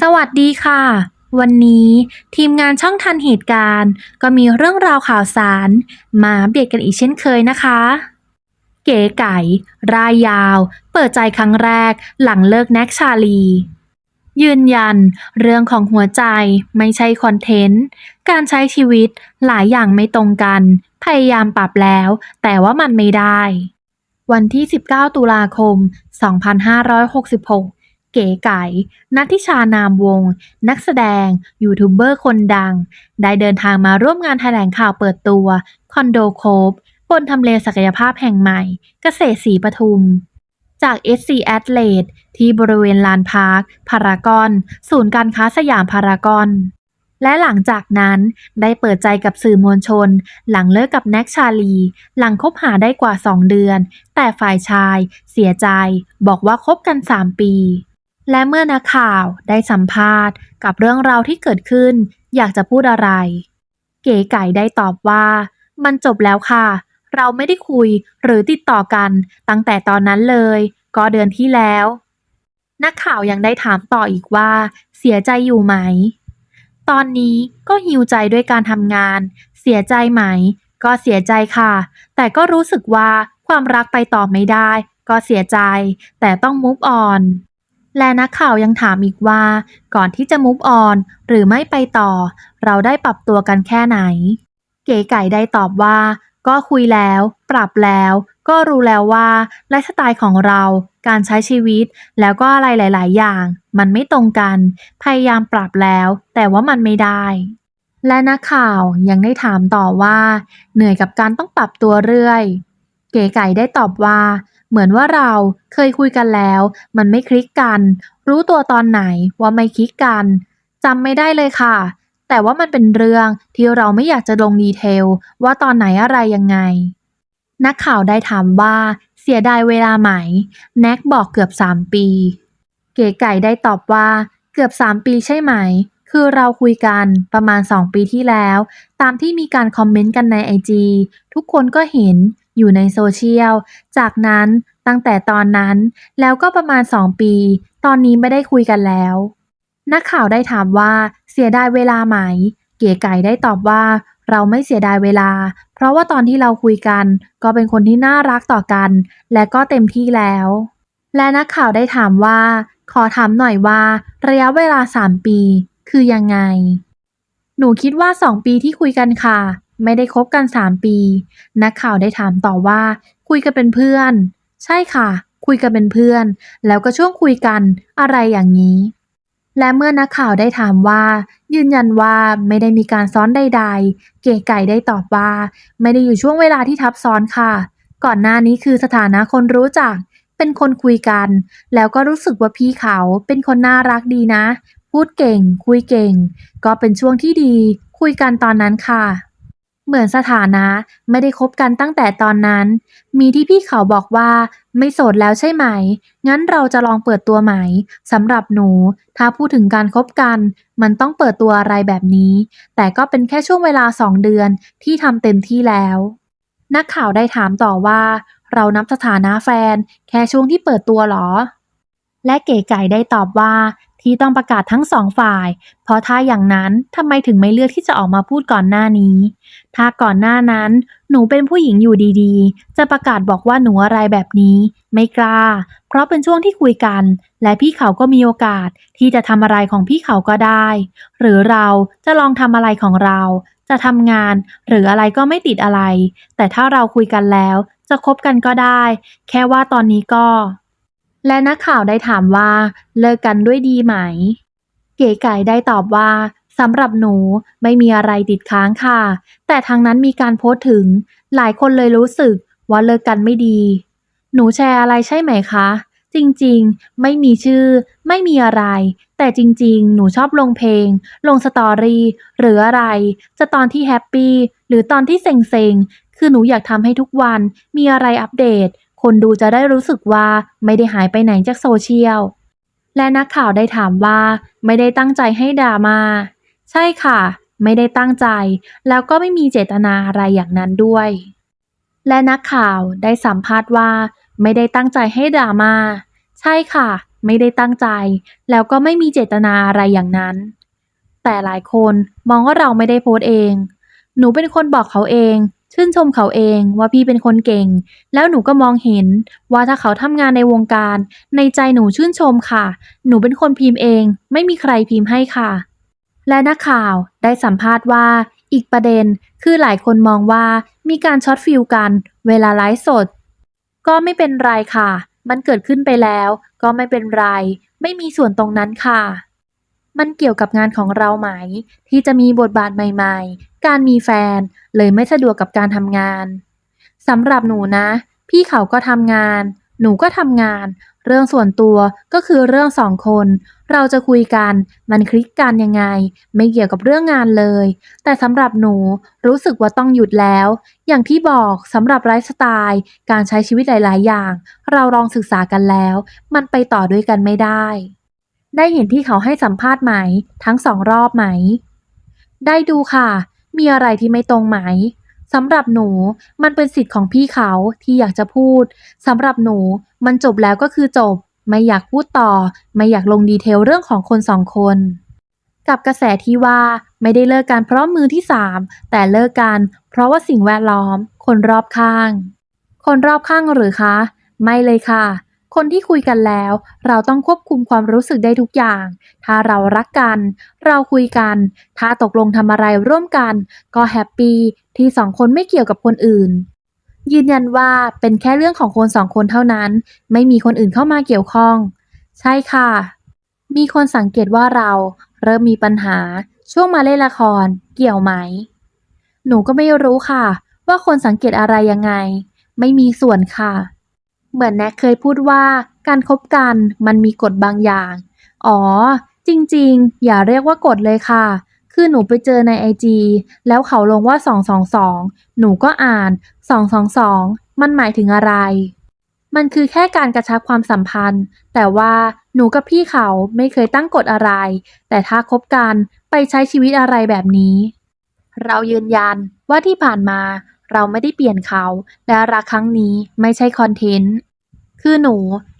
สวัสดีค่ะ วันนี้ทีมงานช่องทันเหตุการณ์ ก็มีเรื่องราวข่าวสาร มาอัปเดกันอีกเช่นเคยนะคะ เก๋ไก่ รายยาว เปิดใจครั้งแรกหลังเลิกแน็กชาลี ยืนยัน เรื่องของหัวใจไม่ใช่คอนเทนต์ การใช้ชีวิตหลายอย่างไม่ตรงกัน พยายามปรับแล้ว แต่ว่ามันไม่ได้ วันที่ 19 ตุลาคม 2566 เก๋ไก่ นัทธิชานามวง นักแสดง ยูทูบเบอร์คนดัง ได้เดินทางมาร่วมงานแถลงข่าวเปิดตัว คอนโดโคบบนทำเลศักยภาพแห่งใหม่ เกษตรศรีปทุม จาก SC a t l e t ที่บริเวณลานพาร์ค พารากอน ศูนย์การค้าสยามพารากอนและหลังจากนั้นได้เปิดใจกับสื่อมวลชน หลังเลิกกับแน็กชาลี หลังคบหาได้กว่า 2 เดือน แต่ฝ่ายชายเสียใจ บอกว่าคบกัน 3 ปี และเมื่อนักข่าวได้สัมภาษณ์กับเรื่องราวที่เกิดขึ้น อยากจะพูดอะไร เก๋ไก่ได้ตอบว่า มันจบแล้วค่ะ เราไม่ได้คุยหรือติดต่อกันตั้งแต่ตอนนั้นเลย ก็เดือนที่แล้ว นักข่าวยังได้ถามต่ออีกว่า เสียใจอยู่ไหม ตอนนี้ก็หิวใจด้วยการทำงาน เสียใจไหม ก็เสียใจค่ะ แต่ก็รู้สึกว่าความรักไปต่อไม่ได้ ก็เสียใจ แต่ต้อง move on และนักข่าวยังถามอีกว่า ก่อนที่จะ move on หรือไม่ไปต่อ เราได้ปรับตัวกันแค่ไหน เก๋ไก่ได้ตอบว่า ก็คุยแล้ว ปรับแล้ว ก็รู้แล้วว่าไลฟ์สไตล์ของเรา การใช้ชีวิต แล้วก็อะไรหลาย ๆ อย่าง มันไม่ตรงกัน พยายามปรับแล้ว แต่ว่ามันไม่ได้ และนักข่าวยังได้ถามต่อว่า เหนื่อยกับการต้องปรับตัวเรื่อย เก๋ไก่ได้ตอบว่า เหมือนว่าเราเคยคุยกันแล้ว มันไม่คลิกกัน รู้ตัวตอนไหนว่าไม่คลิกกันจำไม่ได้เลยค่ะ แต่ว่ามันเป็นเรื่องที่เราไม่อยากจะลงดีเทล ว่าตอนไหนอะไรยังไง นักข่าวได้ถามว่าเสียดายเวลาไหม แน็กบอกเกือบ 3 ปี เก๋ไก่ได้ตอบว่าเกือบ 3 ปีใช่ไหม คือเราคุยกันประมาณ 2 ปีที่แล้ว ตามที่มีการคอมเมนต์กันในไอจีทุกคนก็เห็น อยู่ในโซเชียล จากนั้นตั้งแต่ตอนนั้นแล้วก็ประมาณ 2 ปี ตอนนี้ไม่ได้คุยกันแล้ว นักข่าวได้ถามว่าเสียดายเวลาไหม เก๋ไก่ได้ตอบว่า เราไม่เสียดายเวลา เพราะว่าตอนที่เราคุยกัน ก็เป็นคนที่น่ารักต่อกัน และก็เต็มที่แล้ว และนักข่าวได้ถามว่า ขอถามหน่อยว่า ระยะเวลา 3 ปี คือยังไง หนูคิดว่า 2 ปีที่คุยกันค่ะ ไม่ได้คบกัน3ปี นักข่าวได้ถามต่อว่า คุยกันเป็นเพื่อน ใช่ค่ะ คุยกันเป็นเพื่อน แล้วก็ช่วงคุยกันอะไรอย่างนี้ และเมื่อนักข่าวได้ถามว่า ยืนยันว่าไม่ได้มีการซ้อนใด ๆ เก๋ไก่ได้ตอบว่า ไม่ได้อยู่ช่วงเวลาที่ทับซ้อนค่ะ ก่อนหน้านี้คือสถานะคนรู้จัก เป็นคนคุยกัน แล้วก็รู้สึกว่าพี่เขาเป็นคนน่ารักดีนะ พูดเก่ง คุยเก่ง ก็เป็นช่วงที่ดี คุยกันตอนนั้นค่ะ เหมือนสถานะไม่ได้คบกันตั้งแต่ตอนนั้น มีที่พี่เขาบอกว่า ไม่โสดแล้วใช่ไหม งั้นเราจะลองเปิดตัวไหมสำหรับหนู ถ้าพูดถึงการคบกัน มันต้องเปิดตัวอะไรแบบนี้ แต่ก็เป็นแค่ช่วงเวลาสองเดือนที่ทำเต็มที่แล้ว นักข่าวได้ถามต่อว่า เรานับสถานะแฟน แค่ช่วงที่เปิดตัวหรอ และเก๋ไก่ได้ตอบว่าที่ต้องประกาศทั้งสองฝ่าย เพราะถ้าอย่างนั้นทำไมถึงไม่เลือกที่จะออกมาพูดก่อนหน้านี้ ถ้าก่อนหน้านั้น หนูเป็นผู้หญิงอยู่ดีๆ จะประกาศบอกว่าหนูอะไรแบบนี้ ไม่กล้า เพราะเป็นช่วงที่คุยกัน และพี่เขาก็มีโอกาสที่จะทำอะไรของพี่เขาก็ได้ หรือเราจะลองทำอะไรของเรา จะทำงาน หรืออะไรก็ไม่ติดอะไร แต่ถ้าเราคุยกันแล้ว จะคบกันก็ได้ แค่ว่าตอนนี้ก็ และนักข่าวได้ถามว่าเลิกกันด้วยดีไหม เก๋ไก่ได้ตอบว่าสำหรับหนูไม่มีอะไรติดค้างค่ะ แต่ทางนั้นมีการโพสต์ถึง หลายคนเลยรู้สึกว่าเลิกกันไม่ดี หนูแชร์อะไรใช่ไหมคะ จริงๆ ไม่มีชื่อ ไม่มีอะไร แต่จริงๆ หนูชอบลงเพลง ลงสตอรี่หรืออะไร จะตอนที่แฮปปี้หรือตอนที่เซ็งๆ คือหนูอยากทำให้ทุกวันมีอะไรอัปเดต คนดูจะได้รู้สึกว่าไม่ได้หายไปไหนจากโซเชียล และนักข่าวได้ถามว่า ไม่ได้ตั้งใจให้ดราม่าใช่ค่ะ ไม่ได้ตั้งใจ แล้วก็ไม่มีเจตนาอะไรอย่างนั้นด้วย และนักข่าวได้สัมภาษณ์ว่า ไม่ได้ตั้งใจให้ดราม่าใช่ค่ะ ไม่ได้ตั้งใจ แล้วก็ไม่มีเจตนาอะไรอย่างนั้น แต่หลายคนมองว่าเราไม่ได้โพสต์เอง หนูเป็นคนบอกเขาเอง ชื่นชมเขาเองว่าพี่เป็นคนเก่ง แล้วหนูก็มองเห็น ว่าถ้าเขาทำงานในวงการ ในใจหนูชื่นชมค่ะ หนูเป็นคนพิมพ์เอง ไม่มีใครพิมพ์ให้ค่ะ และนักข่าวได้สัมภาษณ์ว่า อีกประเด็นคือหลายคนมองว่ามีการช็อตฟิลกัน เวลาไลฟ์สด ก็ไม่เป็นไรค่ะ มันเกิดขึ้นไปแล้ว ก็ไม่เป็นไร ไม่มีส่วนตรงนั้นค่ะมันเกี่ยวกับงานของเราไหม ที่จะมีบทบาทใหม่ ๆ การมีแฟนเลยไม่สะดวกกับการทำงานสำหรับหนูนะ พี่เขาก็ทำงาน หนูก็ทำงาน เรื่องส่วนตัวก็คือเรื่องสองคน เราจะคุยกันมันคลิกกันยังไง ไม่เกี่ยวกับเรื่องงานเลย แต่สำหรับหนูรู้สึกว่าต้องหยุดแล้ว อย่างที่บอกสำหรับไลฟ์สไตล์ การใช้ชีวิตหลาย ๆ อย่าง เราลองศึกษากันแล้ว มันไปต่อด้วยกันไม่ได้ ได้เห็นที่เขาให้สัมภาษณ์ไหม ทั้งสองรอบไหม ได้ดูค่ะ มีอะไรที่ไม่ตรงไหมสำหรับหนู มันเป็นสิทธิ์ของพี่เขาที่อยากจะพูดสำหรับหนู มันจบแล้วก็คือจบ ไม่อยากพูดต่อ ไม่อยากลงดีเทลเรื่องของคนสองคน กับกระแสที่ว่าไม่ได้เลิกกันเพราะมือที่สามแต่เลิกกัน เพราะว่าสิ่งแวดล้อม คนรอบข้าง คนรอบข้างหรือคะ ไม่เลยค่ะ คนที่คุยกันแล้ว เราต้องควบคุมความรู้สึกได้ทุกอย่าง ถ้าเรารักกัน เราคุยกัน ถ้าตกลงทำอะไรร่วมกัน ก็แฮปปี้ที่สองคนไม่เกี่ยวกับคนอื่น ยืนยันว่าเป็นแค่เรื่องของคนสองคนเท่านั้น ไม่มีคนอื่นเข้ามาเกี่ยวข้อง ใช่ค่ะ มีคนสังเกตว่าเราเริ่มมีปัญหาช่วงมาเล่นละคร เกี่ยวไหม หนูก็ไม่รู้ค่ะ ว่าคนสังเกตอะไรยังไง ไม่มีส่วนค่ะ เหมือนแน็กเคยพูดว่าการคบกันมันมีกฎบางอย่าง อ๋อ จริงๆ อย่าเรียกว่ากฎเลยค่ะ คือหนูไปเจอในไอจีแล้วเขาลงว่า 222 หนูก็อ่าน 222 มันหมายถึงอะไร มันคือแค่การกระชับความสัมพันธ์ แต่ว่าหนูกับพี่เขาไม่เคยตั้งกฎอะไร แต่ถ้าคบกันไปใช้ชีวิตอะไรแบบนี้ เรายืนยันว่าที่ผ่านมา เราไม่ได้เปลี่ยนเขา และรักครั้งนี้ไม่ใช่คอนเทนต์ คือหนู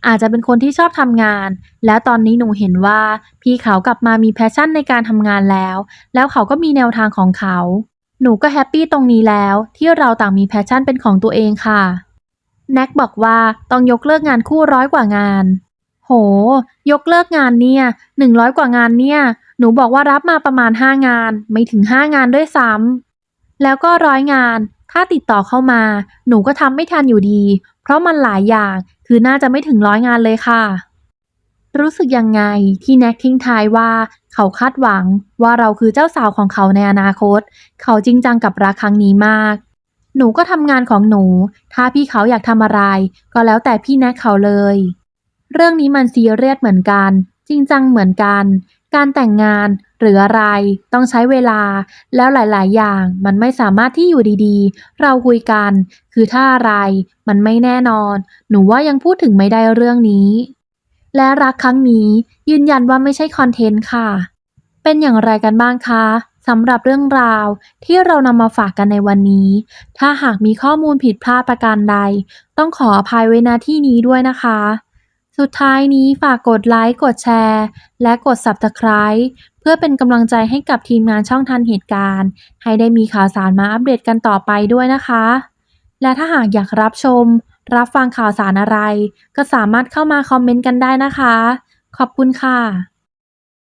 อาจจะเป็นคนที่ชอบทำงาน แล้วตอนนี้หนูเห็นว่า พี่เขากลับมามีแพชชั่นในการทำงานแล้ว แล้วเขาก็มีแนวทางของเขา หนูก็แฮปปี้ตรงนี้แล้วที่เราต่างมีแพชชั่นเป็นของตัวเองค่ะ แน็กบอกว่าต้องยกเลิกงานคู่ร้อยกว่างาน โห ยกเลิกงานเนี่ยหนึ่งร้อยกว่างานเนี่ย หนูบอกว่ารับมาประมาณห้างาน ไม่ถึงห้างานด้วยซ้ำแล้วก็ร้อยงาน ถ้าติดต่อเข้ามา หนูก็ทำไม่ทันอยู่ดี เพราะมันหลายอย่าง คือน่าจะไม่ถึงร้อยงานเลยค่ะ รู้สึกยังไงที่แน็กทิ้งท้ายว่า เขาคาดหวังว่าเราคือเจ้าสาวของเขาในอนาคต เขาจริงจังกับรักครั้งนี้มาก หนูก็ทำงานของหนู ถ้าพี่เขาอยากทำอะไร ก็แล้วแต่พี่แน็กเขาเลย เรื่องนี้มันซีเรียสเหมือนกัน จริงจังเหมือนกัน การแต่งงาน หรืออะไร ต้องใช้เวลา แล้วหลาย ๆ อย่างมันไม่สามารถที่อยู่ดีๆ เราคุยกัน คือถ้าอะไร มันไม่แน่นอน หนูว่ายังพูดถึงไม่ได้เรื่องนี้ และรักครั้งนี้ยืนยันว่าไม่ใช่คอนเทนต์ค่ะ เป็นอย่างไรกันบ้างคะสำหรับเรื่องราวที่เรานำมาฝากกันในวันนี้ ถ้าหากมีข้อมูลผิดพลาดประการใด ต้องขออภัยไว้ณที่นี้ด้วยนะคะ สุดท้ายนี้ฝากกดไลค์ กดแชร์ และกด Subscribe พื่อเป็นกำลังใจให้กับทีมงานช่องทันเหตุการณ์ ให้ได้มีข่าวสารมาอัปเดตกันต่อไปด้วยนะคะ และถ้าหากอยากรับชม รับฟังข่าวสารอะไร ก็สามารถเข้ามาคอมเมนต์กันได้นะคะ ขอบคุณค่ะ